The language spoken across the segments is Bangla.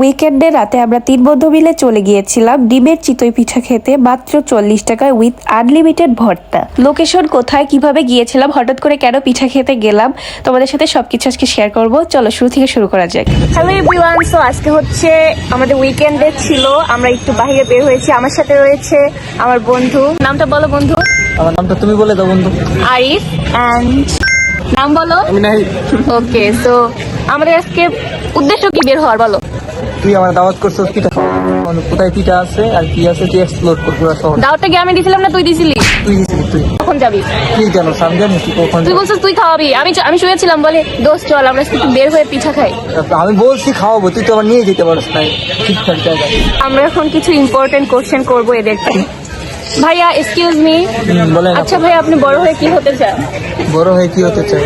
উইকেন্ডে রাতে আমরা তিন বন্ধু মিলে চলে গিয়েছিলাম ডিমের চিতই পিঠা খেতে মাত্র চল্লিশ টাকায় উইথ আনলিমিটেড ভর্তা। লোকেশন কোথায় কীভাবে গিয়েছিলাম হঠাৎ করে কেন পিঠা খেতে গেলাম তোমাদের সাথে সবকিছু আজকে শেয়ার করব। চলো শুরু থেকে শুরু করা যাক। হ্যালো এভরিওয়ান সো আজকে হচ্ছে আমাদের উইকেন্ডে ছিল আমরা একটু বাইরে বের হয়েছি আমার সাথে রয়েছে আমার বন্ধু। নামটা বলো বন্ধু। আমার নামটা তুমি বলে দাও বন্ধু। আরিফ অ্যান্ড নাম বলো। আমি ওকে সো আমাদের আজকে উদ্দেশ্য কি বের হওয়ার বলো। তুই আমার দাওয়াত করছিস পিঠা মানে কোথায় পিঠা আছে আর কি আছে তুই এক্সপ্লোর কর পুরো শহর। দাওয়াতটা কি আমি দিছিলাম না তুই দিছিলি? তুই গেছিলি তুই। কখন যাবি? তুই জানো আমি জানি তুই কখন তুই বলছিস তুই খাওয়াবি। আমি আমি শুয়েছিলাম বলে দোস্ত চল আমরা একটু বের হয়ে পিঠা খাই। আমি বলছি খাওয়াবো তুই তো আমার নিয়ে যেতে পারিস নাই ঠিকঠাক জায়গায়। আমরা এখন কিছু ইম্পর্টেন্ট কোশ্চেন করব এদেরকে। ভাইয়া এক্সকিউজ মি আচ্ছা ভাই আপনি বড় হয়ে কি হতে চান? বড় হয়ে কি হতে চাই?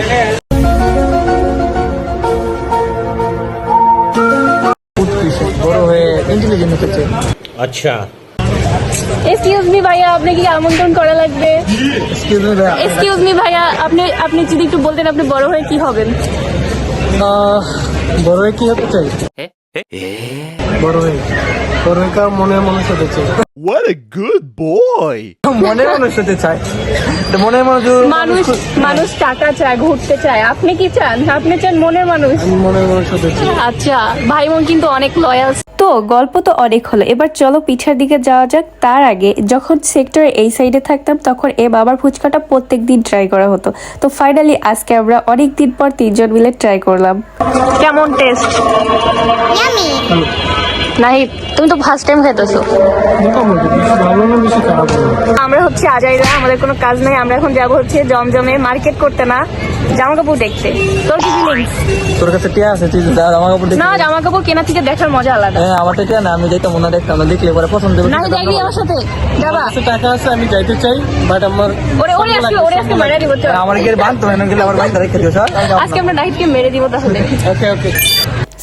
আচ্ছা। এক্সকিউজ মি ভাইয়া আপনি কি আমন্ত্রণ করা লাগবে? এক্সকিউজ মি ভাইয়া। আপনি আপনি যদি একটু বলতেন আপনি বড় হয়ে কি হবেন? বড় হয়ে কি হতে চাই? বড় হয়ে বড় হয়ে কার মনে মানুষ হতে চাই? What a good boy! মনে মানুষ হতে চায় মনে মানুষ মানুষ মানুষ টাকা চায় ঘুরতে চায়। আপনি কি চান? আপনি চান মনের মানুষ? মনে মানুষ হতে চাই। আচ্ছা ভাই মন কিন্তু অনেক লয়াল গল্প তো অনেক হলো। এবার চলো পিঠার দিকে যাওয়া যাক। তার আগে যখন সেক্টরে এই সাইডে থাকতাম তখন এ বাবার ফুচকাটা প্রত্যেক দিন ট্রাই করা হতো। তো ফাইনালি আজকে আমরা অনেক দিন পর তিনজন মিলে ট্রাই করলাম। কেমন টেস্ট নাহি তুমি তো ফার্স্ট টাইম খাইতেছো আমরা হচ্ছে আজাইরা আমাদের কোনো কাজ নাই আমরা এখন যাব হচ্ছে জমজমে মার্কেট করতে না জামা কাপড় দেখতে। তোর কি ফিলিংস তোর কাছে টিয়া আছে তুই জামা কাপড় দেখি না জামা কাপড় কেনা থেকে দেখার মজা আলাদা। হ্যাঁ আমার তো টিয়া না আমি যাইতাম মনে দেখতাম না দেখলে পরে পছন্দ হবে না যাইবি আমার সাথে? যাবা? কাছে টাকা আছে আমি যাইতে চাই বাট আমার ওরে ওরে আজকে ওরে আজকে মেরে দিব চল আমার গেলে বান্ধ হয় না গেলে আমার বান্ধা রেখে দিও স্যার আজকে আমরা নাহিদকে মেরে দিব তাহলে। ওকে ওকে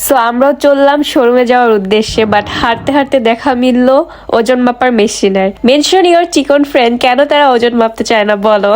সো আমরাও চললাম শোরুমে যাওয়ার উদ্দেশ্যে বাট হাঁটতে হাঁটতে দেখা মিলল ওজন মাপার মেশিনের। মেনশন ইওর চিকন ফ্রেন্ড কেন তারা ওজন মাপতে চায় না বলো?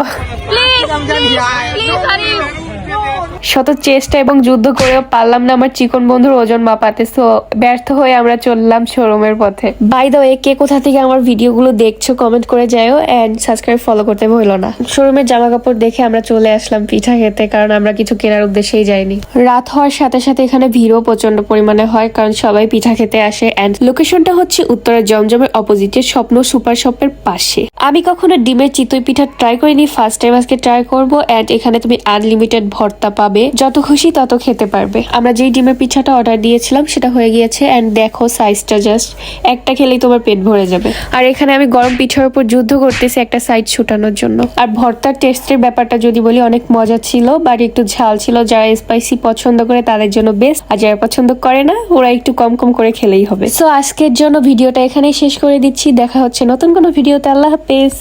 শত চেষ্টা এবং যুদ্ধ করেও পারলাম না আমার চিকন বন্ধুর ওজন মাপাতে। সো ব্যর্থ হয়ে আমরা চললাম শোরুমের পথে। বাই দ্য ওয়ে কে কোথা থেকে আমার ভিডিওগুলো দেখছ কমেন্ট করে যাও এন্ড সাবস্ক্রাইব ফলো করতে ভুলো না। শোরুমের জামা কাপড় দেখে আমরা চলে আসলাম পিঠা খেতে, কারণ আমরা কিছু কেনার উদ্দেশ্যেই যাইনি। রাত হওয়ার সাথে সাথে এখানে ভিড়ও প্রচণ্ড পরিমাণে হয়, কারণ সবাই পিঠা খেতে আসে এন্ড লোকেশনটা হচ্ছে উত্তরের জমজমের অপোজিটে স্বপ্ন সুপার শপের পাশে। আমি কখনো ডিমের চিতই পিঠা ট্রাই করিনি ফার্স্ট টাইম আজকে ট্রাই করব এন্ড এখানে তুমি আনলিমিটেড ভর্তা পাবে। যত খুশি তত খেতে পারবে। আমরা যেই ডিমের পিঠাটা অর্ডার দিয়েছিলাম, সেটা হয়ে গিয়েছে এন্ড দেখো সাইজটা জাস্ট একটা খেলেই তোমার পেট ভরে যাবে। আর এখানে আমি গরম পিঠার উপর যুদ্ধ করতেছি একটা সাইজ ছুটানোর জন্য। আর ভর্তার টেস্টের ব্যাপারটা যদি বলি, অনেক মজা ছিল বাট একটু ঝাল ছিল, যারা স্পাইসি পছন্দ করে তাদের জন্য বেস্ট আর যারা পছন্দ করে না, ওরা একটু কম কম করে খেলেই হবে। সো আজকের জন্য ভিডিওটা এখানেই শেষ করে দিচ্ছি, দেখা হচ্ছে নতুন কোনো ভিডিওতে, আল্লাহ হাফেজ।